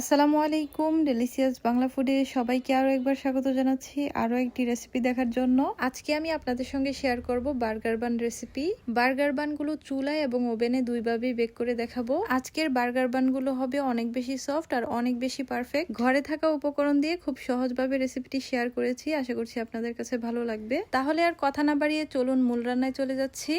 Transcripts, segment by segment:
আসসালামু আলাইকুম ডেলিসিয়াস বাংলা ফুডে সবাইকে আরও একবার স্বাগত জানাচ্ছি আরও একটি রেসিপি দেখার জন্য। আজকে আমি আপনাদের সঙ্গে শেয়ার করব বার্গার বান রেসিপি বার্গার বানগুলো চুলায় এবং ওভেনে দুইভাবেই বেক করে দেখাবো। আজকের বার্গার বানগুলো হবে অনেক বেশি সফট আর অনেক বেশি পারফেক্ট ঘরে থাকা উপকরণ দিয়ে খুব সহজভাবে রেসিপিটি শেয়ার করেছি, আশা করছি আপনাদের কাছে ভালো লাগবে। তাহলে আর কথা না বাড়িয়ে চলুন মূল রান্নায় চলে যাচ্ছি।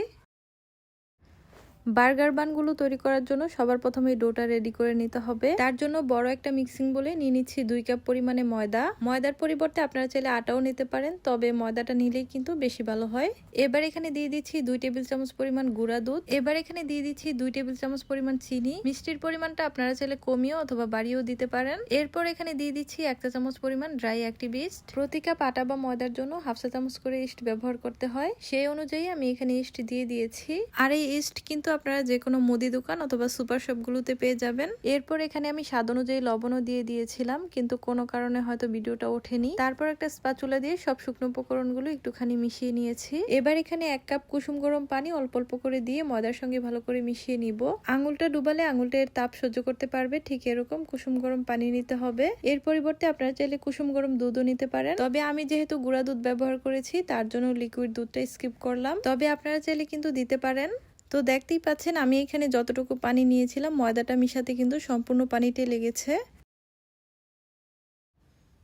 বার্গার বানগুলো তৈরি করার জন্য সবার প্রথমে ডোটা রেডি করে নিতে হবে। তার জন্য বড় একটা মিক্সিং বলে নিয়ে নিচ্ছি দুই কাপ পরিমাণে ময়দা। ময়দার পরিবর্তে আপনারা চাইলে আটাও নিতে পারেন, তবে ময়দাটা নিলেই কিন্তু বেশি ভালো হয়। এবার এখানে দিয়ে দিচ্ছি দুই টেবিল চামচ পরিমাণ গুঁড়া দুধ। এবার এখানে দিয়ে দিচ্ছি দুই টেবিল চামচ পরিমাণ চিনি। মিষ্টির পরিমাণটা আপনারা চাইলে কমিয়েও অথবা বাড়িয়েও দিতে পারেন। এরপর এখানে দিয়ে দিচ্ছি একটা চামচ পরিমাণ ড্রাই অ্যাক্টিভ ইস্ট প্রতি কাপ আটা বা ময়দার জন্য হাফ চা চামচ করে ইস্ট ব্যবহার করতে হয়। সেই অনুযায়ী আমি এখানে ইস্ট দিয়ে দিয়েছি। আর এই ইস্ট কিন্তু আপনারা যে কোনো মুদি দোকান অথবা সুপার শপগুলোতে পেয়ে যাবেন। এরপর এখানে আমি স্বাদ অনুযায়ী লবণও দিয়ে দিয়েছিলাম, কিন্তু কোনো কারণে হয়তো ভিডিওটা ওঠেনি। তারপর একটা স্পাচুলা দিয়ে সব শুকনো উপকরণগুলো একটুখানি মিশিয়ে নিয়েছি। এবার এখানে এক কাপ কুসুম গরম পানি অল্প অল্প করে দিয়ে ময়দার সঙ্গে ভালো করে মিশিয়ে নিব। আঙুলটা ডুবালে আঙুলটা এর তাপ সহ্য করতে পারবে, ঠিক এরকম কুসুম গরম পানি নিতে হবে। এর পরিবর্তে আপনারা চাইলে কুসুম গরম দুধও নিতে পারেন। তবে আমি যেহেতু গুঁড়া দুধ ব্যবহার করেছি, তার জন্য লিকুইড দুধটা স্কিপ করলাম। তবে আপনারা চাইলে কিন্তু দিতে পারেন। তো দেখতেই পাচ্ছেন আমি এখানে যতটুকু পানি নিয়েছিলাম ময়দাটা মিশাতে কিন্তু সম্পূর্ণ পানিতে লেগেছে।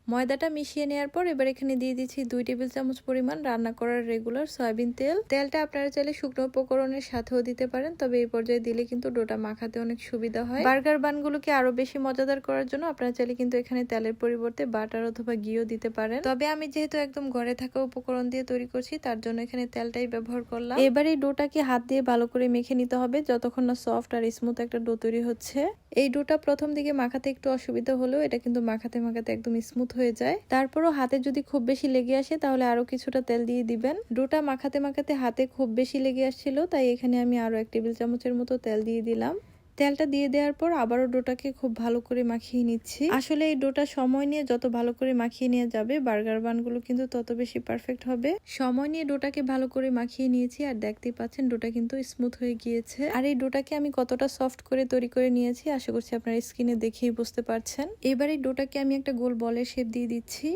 ময়দাটা মিশিয়ে নেওয়ার পর এবার এখানে দিয়ে দিচ্ছি দুই টেবিল চামচ পরিমাণ রান্না করার রেগুলার সয়াবিন তেল। তেলটা আপনারা চাইলে শুকনো উপকরণের সাথেও দিতে পারেন, তবে এই পর্যায়ে দিলে কিন্তু ডোটা মাখাতে অনেক সুবিধা হয়। বার্গার বানগুলোকে আরও বেশি মজাদার করার জন্য আপনারা চাইলে কিন্তু এখানে তেলের পরিবর্তে বাটার অথবা ঘিও দিতে পারেন। তবে আমি যেহেতু একদম ঘরে থাকা উপকরণ দিয়ে তৈরি করছি, তার জন্য এখানে তেলটাই ব্যবহার করলাম। এবার এই ডোটাকে হাত দিয়ে ভালো করে মেখে নিতে হবে, যতক্ষণ না সফট আর স্মুথ একটা ডো তৈরি হচ্ছে। এই ডোটা প্রথম দিকে মাখাতে একটু অসুবিধা হলেও এটা কিন্তু মাখাতে মাখাতে একদম স্মুথ হয়ে যায়। তারপরও হাতে যদি খুব বেশি লেগে আসে, তাহলে আরও কিছুটা তেল দিয়ে দিবেন। ডোটা মাখাতে মাখাতে হাতে খুব বেশি লেগে আসছিল, তাই এখানে আমি আরও এক টেবিল চামচের মতো তেল দিয়ে দিলাম। তেলটা দিয়ে দেওয়ার পর আবারও ডোটাকে খুব ভালো করে মাখিয়ে নিচ্ছি। আসলে এই ডোটা সময় নিয়ে যত ভালো করে মাখিয়ে নিয়ে যাবে, বার্গার বানগুলো কিন্তু তত বেশি পারফেক্ট হবে। সময় নিয়ে ডোটাকে ভালো করে মাখিয়ে নিয়েছি আর দেখতেই পাচ্ছেন ডোটা কিন্তু স্মুথ হয়ে গিয়েছে। আর এই ডোটাকে আমি কতটা সফট করে তৈরি করে নিয়েছি, আশা করছি আপনার স্কিনে দেখেই বুঝতে পারছেন। এবার এই ডোটাকে আমি একটা গোল বলের শেপ দিয়ে দিচ্ছি।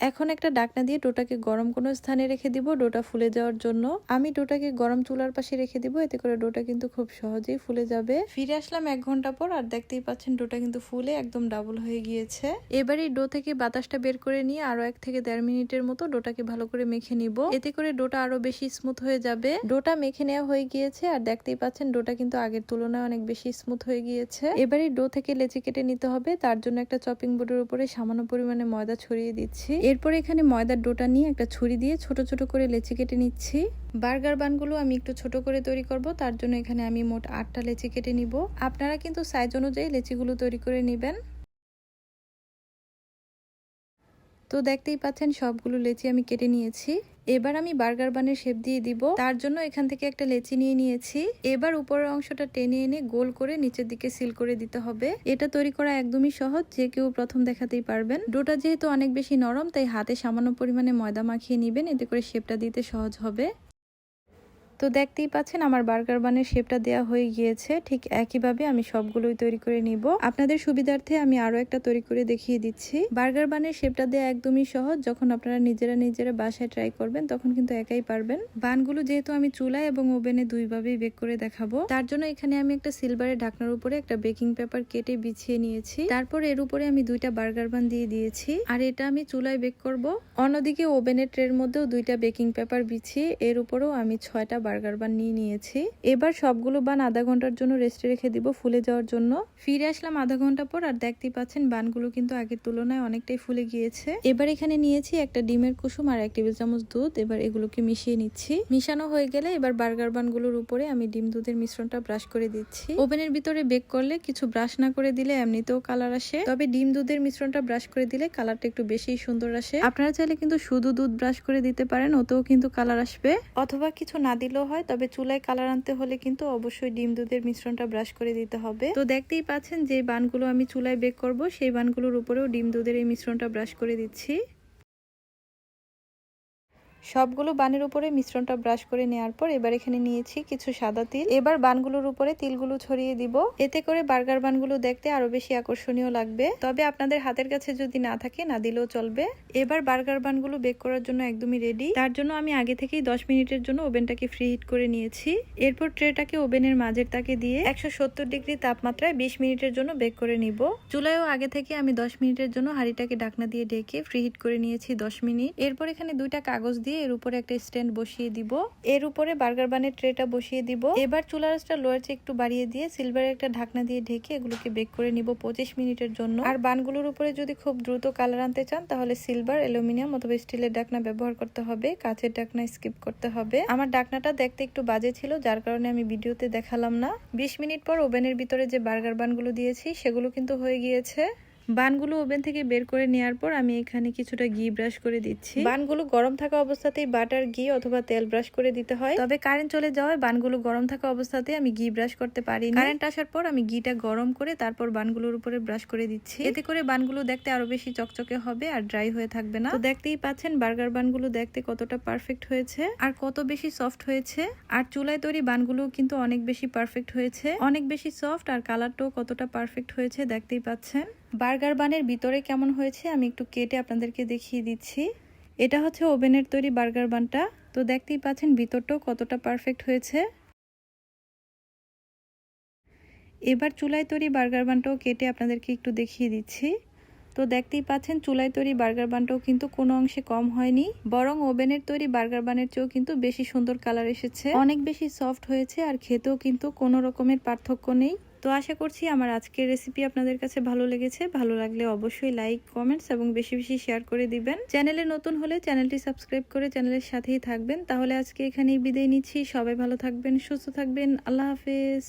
এখন একটা ডাকনা দিয়ে ডোটাকে গরম কোনো স্থানে রেখে দিব, ডোটা ফুলে যাওয়ার জন্য। আমি ডোটাকে গরম চুলার পাশে রেখে দিব, এতে করে ডোটা কিন্তু খুব সহজেই ফুলে যাবে। ফিরে আসলাম এক ঘণ্টা পর, আর দেখতেই পাচ্ছেন ডোটা কিন্তু ফুলে একদম ডাবল হয়ে গিয়েছে। এবার এই ডো থেকে বাতাসটা বের করে নিয়ে আরও এক থেকে দেড় মিনিটের মতো ডোটাকে ভালো করে মেখে নিব। এতে করে ডোটা আরও বেশি স্মুথ হয়ে যাবে। ডোটা মেখে নেওয়া হয়ে গিয়েছে, আর দেখতেই পাচ্ছেন ডোটা কিন্তু আগের তুলনায় অনেক বেশি স্মুথ হয়ে গিয়েছে। এবার এই ডো থেকে লেচি কেটে নিতে হবে, তার জন্য একটা চপিং বোর্ডের উপরে সামান্য পরিমাণে ময়দা ছড়িয়ে দিচ্ছি। এরপর এখানে ময়দার ডোটা নিয়ে একটা ছুরি দিয়ে ছোট ছোট করে লেচি কেটে নিচ্ছি। বার্গার বানগুলো আমি একটু ছোট করে তৈরি করব, তার জন্য এখানে আমি মোট আটটা লেচি কেটে নিব। আপনারা কিন্তু সাইজ অনুযায়ী লেচিগুলো তৈরি করে নেবেন। তো দেখতেই পাচ্ছেন, সবগুলো লেচি আমি কেটে নিয়েছি। এবার আমি বার্গার বানের শেপ দিয়ে দিব। তার জন্য এখান থেকে একটা লেচি নিয়ে নিয়েছি। এবার উপরের অংশটা টেনে এনে গোল করে নিচের দিকে সিল করে দিতে হবে। এটা তৈরি করা একদমই সহজ, যে কেউ প্রথম দেখাতেই পারবেন। ডোটা যেহেতু অনেক বেশি নরম, তাই হাতে সামান্য পরিমাণে ময়দা মাখিয়ে নিবেন, এতে করে শেপটা দিতে সহজ হবে। তো দেখতেই পাচ্ছেন আমার বার্গার বানের শেপটা দেওয়া হয়ে গিয়েছে। ঠিক একইভাবে আমি সবগুলোই তৈরি করে নিব। আপনাদের সুবিধার্থে আমি আরও একটা তৈরি করে দেখিয়ে দিচ্ছি। বার্গার বানের শেপটা দেওয়া একদমই সহজ। যখন আপনারা নিজেরা নিজেরা বাসায় ট্রাই করবেন, তখন কিন্তু একাই পারবেন। বানগুলো যেহেতু আমি চুলায় এবং ওভেনে দুইভাবেই বেক করে দেখাবো, তার জন্য এখানে আমি একটা সিলভারের ঢাকনার উপরে একটা বেকিং পেপার কেটে বিছিয়ে নিয়েছি। তারপর এর উপরে আমি দুইটা বার্গার বান দিয়ে দিয়েছি। আর এটা আমি চুলায় বেক করব। অন্যদিকে ওভেনের ট্রের মধ্যেও দুইটা বেকিং পেপার বিছিয়ে, এর উপরেও আমি ছয়টা বার্গার বান নিয়ে নিয়েছি। এবার সবগুলো বান আধা ঘণ্টার জন্য রেস্টে রেখে দিব ফুলে যাওয়ার জন্য। ফিরে আসলাম আধা ঘণ্টা পর আর দেখতেই পাচ্ছেন বানগুলো কিন্তু আগের তুলনায় অনেকটাই ফুলে গিয়েছে। এবার এখানে নিয়েছি একটা ডিমের কুসুম আর এক টেবিল চামচ দুধ। এবার এগুলোকে মিশিয়ে নিচ্ছি। মিশানো হয়ে গেলে এবার বার্গার বানগুলোর উপরে আমি ডিম দুধের মিশ্রণটা ব্রাশ করে দিচ্ছি। ওভেনের ভিতরে বেক করলে কিছু ব্রাশ না করে দিলে এমনিতেও কালার আসে। তবে ডিম দুধের মিশ্রণটা ব্রাশ করে দিলে কালারটা একটু বেশি সুন্দর আসে। আপনারা চাইলে কিন্তু শুধু দুধ ব্রাশ করে দিতে পারেন, ওতেও কিন্তু কালার আসবে। অথবা কিছু না দিলেও হয়, তবে চুলায় কালার আনতে হলে কিন্তু অবশ্যই ডিম দুধের মিশ্রণটা ব্রাশ করে দিতে হবে। তো দেখতেই পাচ্ছেন যে বানগুলো আমি চুলায় বেক করব, সেই বানগুলোর উপরেও ডিম দুধের এই মিশ্রণটা ব্রাশ করে দিচ্ছি। সবগুলো বানের উপরে মিশ্রণটা ব্রাশ করে নেওয়ার পর এবার এখানে নিয়েছি কিছু সাদা তিল। এবার বানগুলোর উপরে তিলগুলো ছড়িয়ে দিব। এতে করে বার্গার বানগুলো দেখতে আরও বেশি আকর্ষণীয় লাগবে। তবে আপনাদের হাতের কাছে যদি না থাকে, না দিলেও চলবে। এবার বার্গার বানগুলো বেক করার জন্য একদমই রেডি তার জন্য আমি আগে থেকেই দশ মিনিটের জন্য ওভেনটাকে ফ্রি হিট করে নিয়েছি। এরপর ট্রেটাকে ওভেনের মাঝের তাকে দিয়ে একশো সত্তর ডিগ্রি তাপমাত্রায় বিশ মিনিটের জন্য বেক করে নিব। চুলায়ও আগে থেকে আমি দশ মিনিটের জন্য হাঁড়িটাকে ঢাকনা দিয়ে ঢেকে ফ্রি হিট করে নিয়েছি দশ মিনিট। এরপর এখানে দুইটা কাগজ দিয়ে এর উপরে একটা স্ট্যান্ড বসিয়ে দিব। এর উপরে বার্গার বানের ট্রেটা বসিয়ে দিব। এবার চুলার আঁচটা লোয়ার চেয়ে একটু বাড়িয়ে দিয়ে সিলভারের একটা ঢাকনা দিয়ে ঢেকে এগুলোকে বেক করে নিব পঁচিশ মিনিটের জন্য। আর বানগুলোর উপরে যদি খুব দ্রুত কালার আনতে চান তাহলে সিলভার অ্যালুমিনিয়াম অথবা স্টিলের ডাকনা ব্যবহার করতে হবে। কাঁচের ডাকনা স্কিপ করতে হবে। আমার ডাকনাটা দেখতে একটু বাজে ছিল যার কারণে আমি ভিডিওতে দেখালাম না। বিশ মিনিট পর ওভেনের ভিতরে যে বার্গার বানগুলো দিয়েছি সেগুলো কিন্তু হয়ে গিয়েছে। বানগুলো ওভেন থেকে বের করে নেওয়ার পর আমি এখানে কিছুটা ঘি ব্রাশ করে দিচ্ছি। বানগুলো গরম থাকা অবস্থাতেই বাটার ঘি অথবা তেল ব্রাশ করে দিতে হয়। তবে কারেন্ট চলে যাওয়ায় বানগুলো গরম থাকা অবস্থাতে আমি ঘি ব্রাশ করতে পারি কারেন্ট আসার পর আমি ঘিটা গরম করে তারপর বানগুলোর উপরে ব্রাশ করে দিচ্ছি। এতে করে বানগুলো দেখতে আরও বেশি চকচকে হবে আর ড্রাই হয়ে থাকবে না। তো দেখতেই পাচ্ছেন বার্গার বানগুলো দেখতে কতটা পারফেক্ট হয়েছে। আর কত বেশি সফট হয়েছে। আর চুলায় তৈরি বানগুলো কিন্তু অনেক বেশি পারফেক্ট হয়েছে। অনেক বেশি সফট আর কালারটাও কতটা পারফেক্ট হয়েছে দেখতেই পাচ্ছেন। বার্গার বানের ভিতরে কেমন হয়েছে আমি একটু কেটে আপনাদেরকে দেখিয়ে দিচ্ছি। এটা হচ্ছে ওভেনের তৈরি বার্গার বানটা। তো দেখতেই পাচ্ছেন ভিতরটাও কতটা পারফেক্ট হয়েছে। এবার চুলায় তৈরি বার্গার বানটাও কেটে আপনাদেরকে একটু দেখিয়ে দিচ্ছি। তো দেখতেই পাচ্ছেন চুলায় তৈরি বার্গার বানটাও কিন্তু কোনো অংশে কম হয়নি। বরং ওভেনের তৈরি বার্গার বানের চেয়েও কিন্তু বেশি সুন্দর কালার এসেছে। অনেক বেশি সফট হয়েছে আর খেতেও কিন্তু কোনো রকমের পার্থক্য নেই। তো আশা করছি আমার আজকের রেসিপি আপনাদের কাছে ভালো লেগেছে। ভালো লাগলে অবশ্যই লাইক কমেন্টস এবং বেশি বেশি শেয়ার করে দিবেন। চ্যানেলে নতুন হলে চ্যানেলটি সাবস্ক্রাইব করে চ্যানেলের সাথেই থাকবেন। তাহলে আজকে এখানেই বিদায় নিচ্ছি। সবাই ভালো থাকবেন, সুস্থ থাকবেন। আল্লাহ হাফেজ।